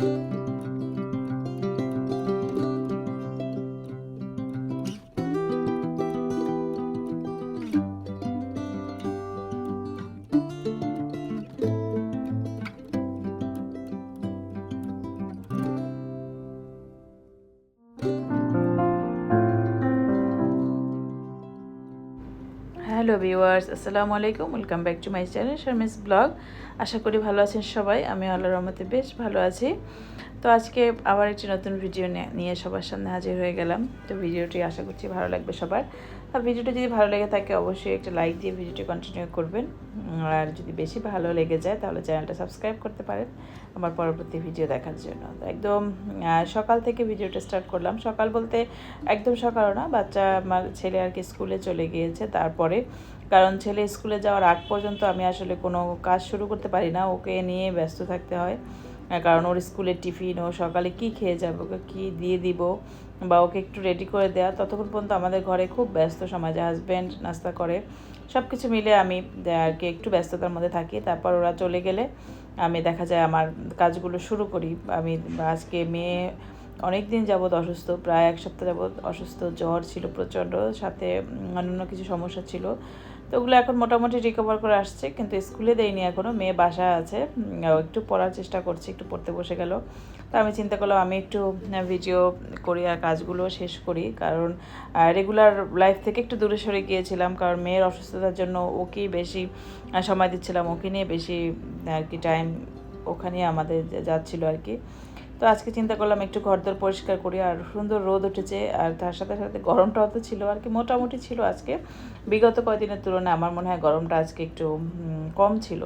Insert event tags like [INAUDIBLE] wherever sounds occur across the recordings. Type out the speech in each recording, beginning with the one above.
Thank you. Hello viewers, আসসালামু আলাইকুম। Welcome back to my channel Sharmi's blog আশা করি ভালো আছেন সবাই, আমি আল্লাহ রহমতে বেশ ভালো আছি। তো আজকে আবার একটি নতুন ভিডিও নিয়ে সবার সামনে হাজির হয়ে গেলাম। তো ভিডিওটি আশা করছি ভালো লাগবে সবার। আর ভিডিওটি যদি ভালো লেগে থাকে, অবশ্যই একটা লাইক দিয়ে ভিডিওটি কন্টিনিউ করবেন। আর যদি বেশি ভালো লেগে যায়, তাহলে চ্যানেলটা সাবস্ক্রাইব করতে পারেন আমার পরবর্তী ভিডিও দেখার জন্য। একদম সকাল থেকে ভিডিওটা স্টার্ট করলাম। সকাল বলতে একদম সকালও না, বাচ্চা আমার ছেলে আর কি স্কুলে চলে গিয়েছে তারপরে। কারণ ছেলে স্কুলে যাওয়ার আগ পর্যন্ত আমি আসলে কোনো কাজ শুরু করতে পারি না, ওকে নিয়ে ব্যস্ত থাকতে হয়। কারণ ওর স্কুলের টিফিন, ও সকালে কি খেয়ে যাবে, ওকে কী দিয়ে দিব বা ওকে একটু রেডি করে দেওয়া ততক্ষণ পর্যন্ত আমাদের ঘরে খুব ব্যস্ত সময় যে হাজব্যান্ড নাস্তা করে সব কিছু মিলে আমি আর কি একটু ব্যস্ততার মধ্যে থাকি, তারপর ওরা চলে গেলে আমি দেখা যায় আমার কাজগুলো শুরু করি, আমি আজকে মেয়ে অনেক দিন যাবৎ অসুস্থ, প্রায় এক সপ্তাহ যাবৎ অসুস্থ, জ্বর ছিল প্রচণ্ড, সাথে অন্যান্য কিছু সমস্যা ছিল তো ওগুলো এখন মোটামুটি রিকভার করে আসছে, কিন্তু স্কুলে দেয়নি এখনও মেয়ে বাসা আছে একটু পড়ার চেষ্টা করছে, একটু পড়তে বসে গেল। তো আমি চিন্তা করলাম আমি একটু ভিডিও করি আর কাজগুলো শেষ করি, কারণ রেগুলার লাইফ থেকে একটু দূরে সরে গিয়েছিলাম, কারণ মেয়ের অসুস্থতার জন্য ওকেই বেশি সময় দিচ্ছিলাম, ওকে নিয়ে বেশি আর কি টাইম ওখানে আমাদের যাচ্ছিল আর কি। তো আজকে চিন্তা করলাম একটু ঘরদোর পরিষ্কার করি, আর সুন্দর রোদ উঠেছে, আর তার সাথে সাথে গরমটাও তো ছিল আর কি, মোটামুটি ছিল আজকে। বিগত কয়দিনের তুলনায় আমার মনে হয় গরমটা আজকে একটু কম ছিল।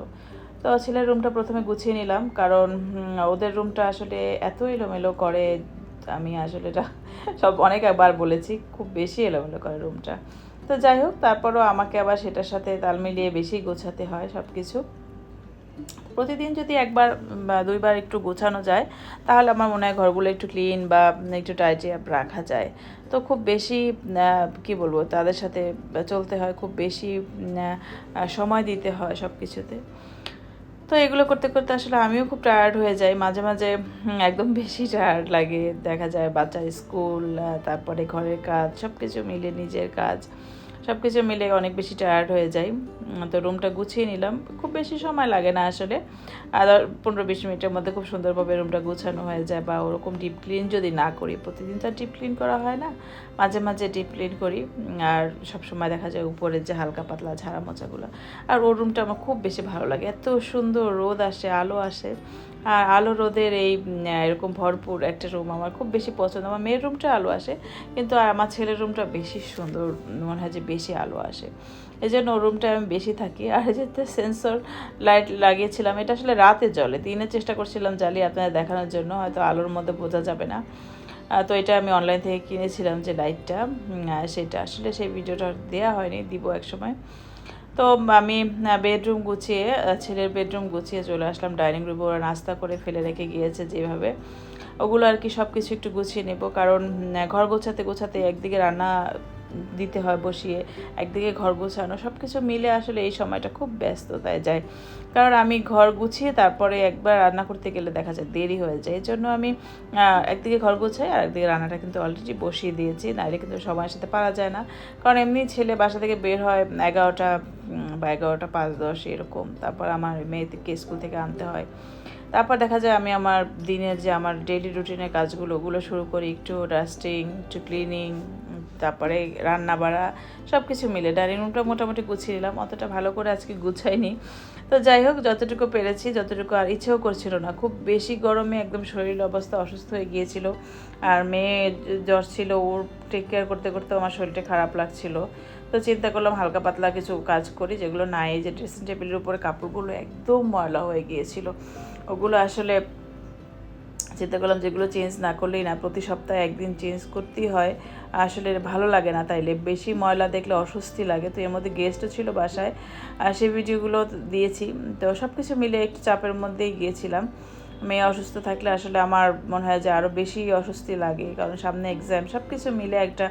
তো ছেলের রুমটা প্রথমে গুছিয়ে নিলাম, কারণ ওদের রুমটা আসলে এত এলোমেলো করে, আমি আসলে এটা সব অনেক একবার বলেছি, খুব বেশি এলোমেলো করে রুমটা। তো যাই হোক, তারপরও আমাকে আবার সেটার সাথে তাল মিলিয়ে বেশি গোছাতে হয় সব কিছু প্রতিদিন যদি একবার বা দুইবার একটু গোছানো যায়, তাহলে আমার মনে হয় ঘরগুলো একটু ক্লিন বা একটু টাইটি রাখা যায়। তো খুব বেশি কি বলব, তাদের সাথে চলতে হয়, খুব বেশি সময় দিতে হয় সব কিছুতে তো এগুলো করতে করতে আসলে আমিও খুব টায়ার্ড হয়ে যাই। মাঝে মাঝে একদম [LAUGHS] বেশি টায়ার্ড লাগে। দেখা যায় বাচ্চার স্কুল তারপরে ঘরের কাজ সব কিছু মিলে নিজের কাজ। সব কিছু মিলে অনেক বেশি টায়ার্ড হয়ে যাই। তো রুমটা গুছিয়ে নিলাম। খুব বেশি সময় লাগে না আসলে। আর পনেরো বিশ মিনিটের মধ্যে খুব সুন্দরভাবে রুমটা গুছানো হয়ে যায় বা ওরকম ডিপ ক্লিন যদি না করি, প্রতিদিন তো ডিপ ক্লিন করা হয় না। মাঝে মাঝে ডিপ ক্লিন করি। আর সব সময় দেখা যায় উপরের যে হালকা পাতলা ঝাড়া মোচাগুলো আর ওর রুমটা আমার খুব বেশি ভালো লাগে। এত সুন্দর রোদ আসে, আলো আসে। আর আলো রোদের এই এরকম ভরপুর একটা রুম আমার খুব বেশি পছন্দ। আমার মেয়ের রুমটা আলো আসে, কিন্তু আর আমার ছেলের রুমটা বেশি সুন্দর, মনে হয় যে বেশি আলো আসে। এই জন্য রুমটা আমি বেশি থাকি। আর যে সেন্সর লাইট লাগিয়েছিলাম, এটা আসলে রাতে জলে দিনের চেষ্টা করছিলাম জ্বালিয়ে আপনাদের দেখানোর জন্য, হয়তো আলোর মধ্যে বোঝা যাবে না। তো এটা আমি অনলাইন থেকে কিনেছিলাম যে লাইটটা সেটা আসলে সেই ভিডিওটা দেওয়া হয়নি, দিব এক সময় তো আমি বেডরুম গুছিয়ে ছেলের বেডরুম গুছিয়ে চলে আসলাম ডাইনিং রুমে ওরা নাস্তা করে ফেলে রেখে গিয়েছে যেভাবে। ওগুলো আর কি সব কিছু একটু গুছিয়ে নেব। কারণ ঘর গোছাতে গোছাতে একদিকে রান্না দিতে হয় বসিয়ে, একদিকে ঘর গোছানো। সব কিছু মিলে আসলে এই সময়টা খুব ব্যস্ততায় যায়। কারণ আমি ঘর গুছিয়ে তারপরে একবার রান্না করতে গেলে দেখা যায় দেরি হয়ে যায়। এই জন্য আমি একদিকে ঘর গোছাই আর একদিকে রান্নাটা কিন্তু অলরেডি বসিয়ে দিয়েছি। নাইলে কিন্তু সময়ের সাথে পারা যায় না। কারণ এমনি ছেলে বাসা থেকে বের হয় এগারোটা বা এগারোটা পাঁচ দশ এরকম। তারপর আমার মেয়েকে স্কুল থেকে আনতে হয়। তারপর দেখা যায় আমি আমার দিনের যে আমার ডেইলি রুটিনের কাজগুলো, ওগুলো শুরু করি একটু ডাস্টিং একটু ক্লিনিং তারপরে রান্না বাড়া সব কিছু মিলে ডাইনিং রুমটা মোটামুটি গুছিয়ে নিলাম, অতটা ভালো করে আজকে গুছাইনি। তো যাই হোক, যতটুকু পেরেছি, যতটুকু আর ইচ্ছেও করছিল না। খুব বেশি গরমে একদম শরীর অবস্থা অসুস্থ হয়ে গিয়েছিল। আর মেয়ে জ্বর ছিল, ওর টেক কেয়ার করতে করতে আমার শরীরটা খারাপ লাগছিল। তো চিন্তা করলাম হালকা পাতলা কিছু কাজ করি, যেগুলো নাই যে ড্রেসিং টেবিলের উপরে কাপড়গুলো একদম ময়লা হয়ে গিয়েছিল। ওগুলো আসলে চিন্তা করলাম যেগুলো চেঞ্জ না করলেই না, প্রতি সপ্তাহে একদিন চেঞ্জ করতেই হয়। আসলে ভালো লাগে না তাইলে, বেশি ময়লা দেখলে অস্বস্তি লাগে। তো এর মধ্যে গেস্টও ছিল বাসায়, আর সেই ভিডিওগুলো দিয়েছি। তো সব কিছু মিলে একটু চাপের মধ্যেই গিয়েছিলাম। মেয়ে অসুস্থ থাকলে আসলে আমার মনে হয় যে আরও বেশি অস্বস্তি লাগে, কারণ সামনে এক্সাম সব কিছু মিলে একটা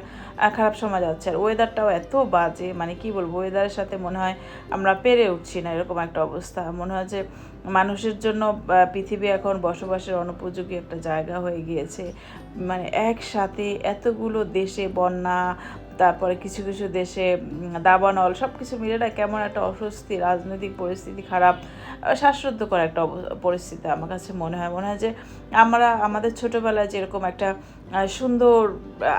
খারাপ সময় যাচ্ছে। আর ওয়েদারটাও এত বাজে মানে কি বলব ওয়েদারের সাথে মনে হয় আমরা পেরে উঠছি না, এরকম একটা অবস্থা। মনে হয় যে মানুষের জন্য পৃথিবী এখন বসবাসের অনুপযোগী একটা জায়গা হয়ে গিয়েছে। মানে একসাথে এতগুলো দেশে বন্যা, তারপরে কিছু কিছু দেশে দাবানল সব কিছু মিলে না কেমন একটা অস্বস্তি, রাজনৈতিক পরিস্থিতি খারাপ। শ্বাসরুদ্ধকর একটা পরিস্থিতি আমার কাছে মনে হয়। মনে হয় যে আমরা, আমাদের ছোটোবেলায় যেরকম একটা সুন্দর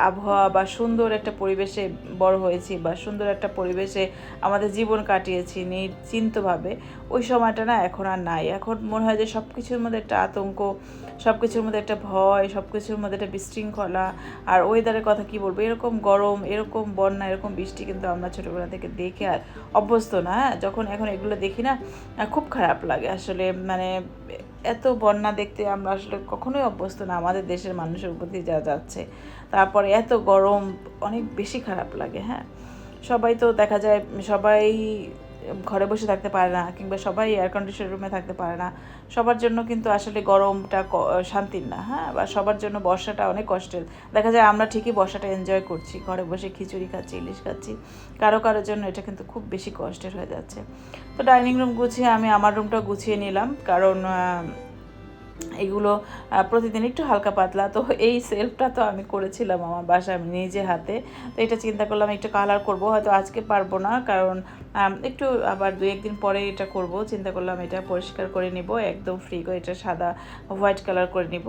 আবহাওয়া বা সুন্দর একটা পরিবেশে বড় হয়েছি বা সুন্দর একটা পরিবেশে আমাদের জীবন কাটিয়েছি নিশ্চিন্তভাবে, ওই সময়টা না এখন আর নাই। এখন মনে হয় যে সব কিছুর মধ্যে একটা আতঙ্ক সব কিছুর মধ্যে একটা ভয় সব কিছুর মধ্যে একটা বিশৃঙ্খলা আর ওয়েদারের কথা কি বলব? এরকম গরম, এরকম বন্যা, এরকম বৃষ্টি কিন্তু আমরা ছোটোবেলা থেকে দেখে আর অভ্যস্ত না হ্যাঁ? যখন এখন এগুলো দেখি না খুব খারাপ। লাগে। আসলে মানে এত বন্যা দেখতে আমরা আসলে কখনোই অভ্যস্ত না। আমাদের দেশের মানুষের প্রতি যা যাচ্ছে, তারপরে এত গরম, অনেক বেশি খারাপ লাগে হ্যাঁ? সবাই তো দেখা যায়, সবাই ঘরে বসে থাকতে পারে না কিংবা সবাই এয়ার কন্ডিশন রুমে থাকতে পারে না। সবার জন্য কিন্তু আসলে গরমটা শান্তির না হ্যাঁ? বা সবার জন্য বর্ষাটা অনেক কষ্টের। দেখা যায় আমরা ঠিকই বর্ষাটা এনজয় করছি, ঘরে বসে খিচুড়ি খাচ্ছি, ইলিশ খাচ্ছি। কারও কারোর জন্য এটা কিন্তু খুব বেশি কষ্টের হয়ে যাচ্ছে। তো ডাইনিং রুম গুছিয়ে আমি আমার রুমটা গুছিয়ে নিলাম। কারণ এগুলো প্রতিদিন একটু হালকা পাতলা। তো এই সেলফটা তো আমি করেছিলাম আমার বাসায়, আমি নিজে হাতে। তো এটা চিন্তা করলাম একটু কালার করব, হয়তো আজকে পারব না। কারণ একটু আবার দু একদিন পরে এটা করব। চিন্তা করলাম এটা পরিষ্কার করে নিব, একদম ফ্রি করে এটা সাদা হোয়াইট কালার করে নিব।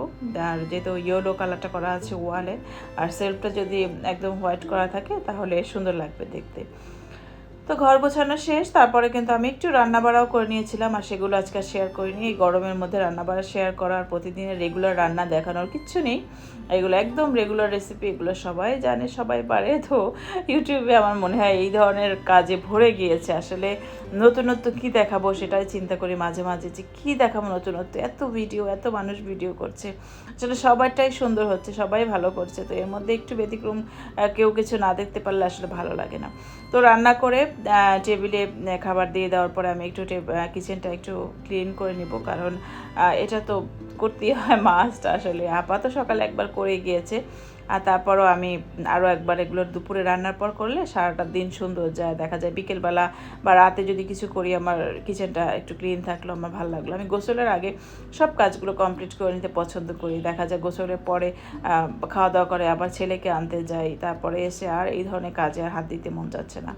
আর যেহেতু ইয়েলো কালারটা করা আছে ওয়ালে আর সেলফটা যদি একদম হোয়াইট করা থাকে, তাহলে সুন্দর লাগবে দেখতে। তো ঘর গোছানো শেষ, তারপরে কিন্তু আমি একটু রান্না বাড়াও করে নিয়েছিলাম আর সেগুলো আজকে শেয়ার করিনি। এই গরমের মধ্যে রান্না বাড়া শেয়ার করার প্রতিদিনের রেগুলার রান্না দেখানোর কিচ্ছু নেই। এগুলো একদম রেগুলার রেসিপি এগুলো সবাই জানে, সবাই পারে। তো ইউটিউবে আমার মনে হয় এই ধরনের কাজে ভরে গিয়েছে। আসলে নতুনত্ব কী দেখাবো সেটাই চিন্তা করি মাঝে মাঝে যে কী দেখাবো নতুনত্ব? এত ভিডিও এত মানুষ ভিডিও করছে। আসলে সবারটাই সুন্দর হচ্ছে, সবাই ভালো করছে। তো এর মধ্যে একটু ব্যতিক্রম কেউ কিছু না দেখতে পারলে আসলে ভালো লাগে না। তো রান্না করে টেবিলে খাবার দিয়ে দেওয়ার পরে আমি একটু কিচেনটা একটু ক্লিন করে নিব। কারণ এটা তো করতেই হয় [LAUGHS] মাস্ট আসলে। আপা তো সকালে একবার করে গিয়েছে। আর তারপরও আমি আরও একবার এগুলো দুপুরে রান্নার পর করলে সারাটা দিন সুন্দর যায়, দেখা যায়। বিকেলবেলা বা রাতে যদি কিছু করি, আমার কিচেনটা একটু ক্লিন থাকল, আমার ভালো লাগল। আমি গোসলের আগে সব কাজগুলো কমপ্লিট করে নিতে পছন্দ করি। দেখা যায় গোসলের পরে খাওয়া দাওয়া করে আবার ছেলেকে আনতে যাই, তারপরে এসে আর এই ধরনের কাজে আর হাত দিতে মন যাচ্ছে না।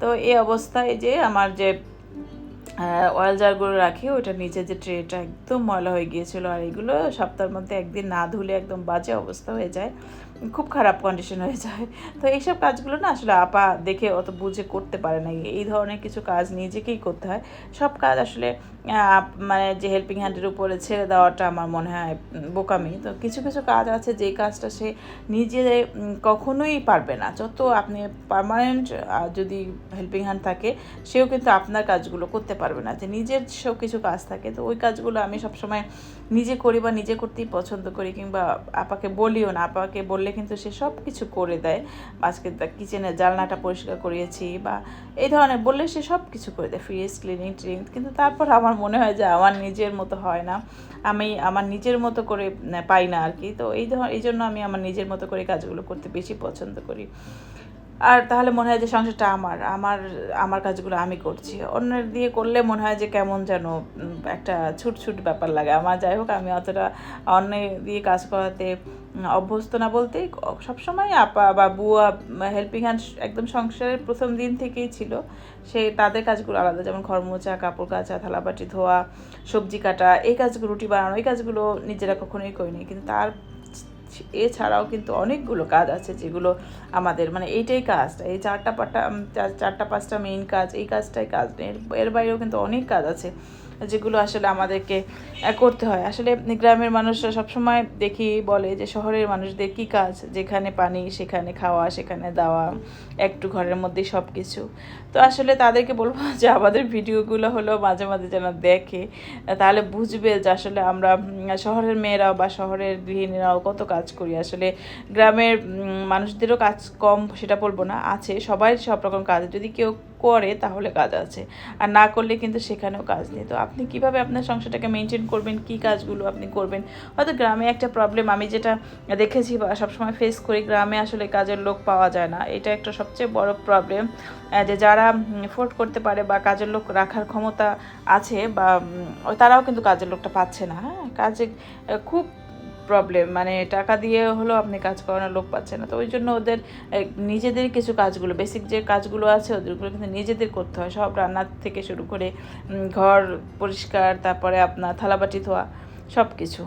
তো এই অবস্থায় যে আমার যে অয়েল জারগুলো রাখি ওটা নিচে যে ট্রেটা একদম ময়লা হয়ে গিয়েছিল আর এগুলো সপ্তাহের মধ্যে একদিন না ধুলে একদম বাজে অবস্থা হয়ে যায়। খুব খারাপ কন্ডিশন হয়ে যায়। তো এইসব কাজগুলো না আসলে আপা দেখে অত বুঝে করতে পারে না এই ধরনের কিছু কাজ নিজেকেই করতে হয়। সব কাজ আসলে মানে যে হেল্পিং হ্যান্ডের উপরে ছেড়ে দেওয়াটা আমার মনে হয় বোকামি। তো কিছু কিছু কাজ আছে যেই কাজটা সে নিজে কখনোই পারবে না। যত আপনি পার্মানেন্ট যদি হেল্পিং হ্যান্ড থাকে, সেও কিন্তু আপনার কাজগুলো করতে পারবে না। যে নিজের সব কিছু কাজ থাকে, তো ওই কাজগুলো আমি সবসময় নিজে করি বা নিজে করতেই পছন্দ করি, কিংবা আপাকে বলিও না। আপাকে বললে কিন্তু সে সব কিছু করে দেয়। আজকে কিচেনের জালনাটা পরিষ্কার করিয়েছি বা এই ধরনের বললে সে সব কিছু করে দেয় ফ্রিজ ক্লিনিং ট্রিং কিন্তু তারপর আমার মনে হয় যে আমার নিজের মতো হয় না। আমি আমার নিজের মতো করে পাই না আর কি। তো এই ধর, এই জন্য আমি আমার নিজের মতো করে কাজগুলো করতে বেশি পছন্দ করি। আর তাহলে মনে হয় যে সংসারটা আমার আমার আমার কাজগুলো আমি করছি। অন্যের দিয়ে করলে মনে হয় যে কেমন যেন একটা ছুট ছুট ব্যাপার লাগে। আমার যাই হোক, আমি অতটা অন্যের দিয়ে কাজ করাতে অভ্যস্ত না বলতে সবসময় আপা বা বুয়া হেল্পিং হ্যান্ড একদম সংসারের প্রথম দিন থেকেই ছিল। সে তাদের কাজগুলো আলাদা, যেমন ঘর মোছা কাপড় কাচা, থালাবাটি ধোয়া, সবজি কাটা, এই কাজগুলো, রুটি বানানো, এই কাজগুলো নিজেরা কখনোই করিনি। কিন্তু তার এছাড়াও কিন্তু অনেকগুলো কাজ আছে যেগুলো আমাদের মানে এইটাই কাজটা এই চারটা পাটা চার- চারটা পাঁচটা মেইন কাজ, এই কাজটাই কাজ। এর বাইরেও কিন্তু অনেক কাজ আছে। যেগুলো আসলে আমাদেরকে করতে হয়। আসলে গ্রামের মানুষরা সবসময় দেখি বলে যে শহরের মানুষদের কী কাজ? যেখানে পানি, সেখানে খাওয়া, সেখানে দেওয়া, একটু ঘরের মধ্যেই সব কিছু তো আসলে তাদেরকে বলব [LAUGHS] যে আমাদের ভিডিওগুলো হলো মাঝে মাঝে যেন দেখে, তাহলে বুঝবে যে আসলে আমরা শহরের মেয়েরাও বা শহরের গৃহিণীরাও কত কাজ করি। আসলে গ্রামের মানুষদেরও কাজ কম, সেটা বলব না, আছে। সবাই সব রকম কাজ। যদি কেউ করে তাহলে কাজ আছে। আর না করলে কিন্তু সেখানেও কাজ নেই। তো আপনি কীভাবে আপনার সংসারটাকে মেনটেন করবেন? কি কাজগুলো আপনি করবেন? হয়তো গ্রামে একটা প্রবলেম আমি যেটা দেখেছি বা সবসময় ফেস করি, গ্রামে আসলে কাজের লোক পাওয়া যায় না। এটা একটা সবচেয়ে বড় প্রবলেম যে যারা এফোর্ড করতে পারে বা কাজের লোক রাখার ক্ষমতা আছে বা তারাও কিন্তু কাজের লোকটা পাচ্ছে না। হ্যাঁ কাজে খুব প্রবলেম মানে টাকা দিয়ে হলো আপনি কাজ করানোর লোক পাচ্ছেন না। তো ওই জন্য ওদের নিজেদের কিছু কাজগুলো বেসিক যে কাজগুলো আছে ওদেরগুলো কিন্তু নিজেদের করতে হয়। সব রান্নার থেকে শুরু করে ঘর পরিষ্কার, তারপরে আপনার থালাবাটি ধোয়া সব কিছু